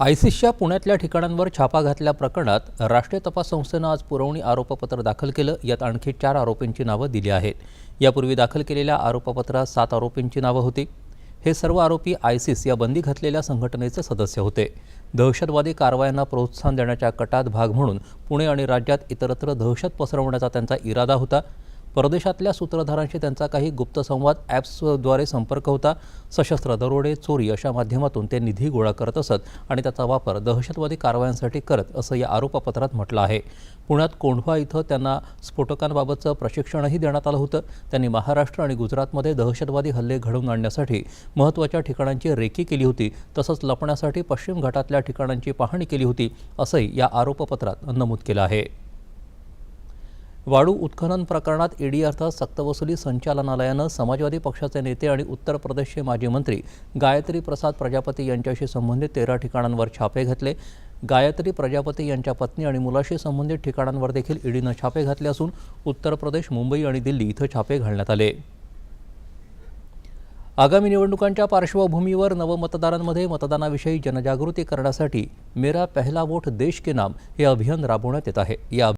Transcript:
आयसिसच्या पुण्यातल्या ठिकाणांवर छापा घातल्या प्रकरणात राष्ट्रीय तपास संस्थेनं आज पुरवणी आरोपपत्र दाखल केलं. यात आणखी चार आरोपींची नावं दिली आहेत. यापूर्वी दाखल केलेल्या आरोपपत्रात सात आरोपींची नावं होती. हे सर्व आरोपी आयसिस या बंदी घातलेल्या संघटनेचे सदस्य होते. दहशतवादी कारवायांना प्रोत्साहन देण्याच्या कटात भाग म्हणून पुणे आणि राज्यात इतरत्र दहशत पसरवण्याचा त्यांचा इरादा होता. परदेशातल्या सूत्रधारांशी त्यांचा काही गुप्त संवाद ॲप्सद्वारे संपर्क होता. सशस्त्र दरोडे चोरी अशा माध्यमातून ते निधी गोळा करत असत आणि त्याचा वापर दहशतवादी कारवायांसाठी करत असं या आरोपपत्रात म्हटलं आहे. पुण्यात कोंढवा इथं त्यांना स्फोटकांबाबतचं प्रशिक्षणही देण्यात आलं होतं. त्यांनी महाराष्ट्र आणि गुजरातमध्ये दहशतवादी हल्ले घडवून आणण्यासाठी महत्त्वाच्या ठिकाणांची रेकी केली होती तसंच लपण्यासाठी पश्चिम घाटातल्या ठिकाणांची पाहणी केली होती असंही या आरोपपत्रात नमूद केलं आहे. वाळू उत्खनन प्रकरणात ईडी अर्थात सक्तवसुली संचालनालयानं समाजवादी पक्षाचे नेते आणि उत्तर प्रदेशचे माजी मंत्री गायत्री प्रसाद प्रजापती यांच्याशी संबंधित तेरा ठिकाणांवर छापे घातले. गायत्री प्रजापती यांच्या पत्नी आणि मुलाशी संबंधित ठिकाणांवर देखील ईडीनं छापे घातले असून उत्तर प्रदेश मुंबई आणि दिल्ली इथं छापे घालण्यात आले. आगामी निवडणुकांच्या पार्श्वभूमीवर नवमतदारांमध्ये मतदानाविषयी जनजागृती करण्यासाठी मेरा पहिला वोट देश के नाम हे अभियान राबवण्यात येत आहे. या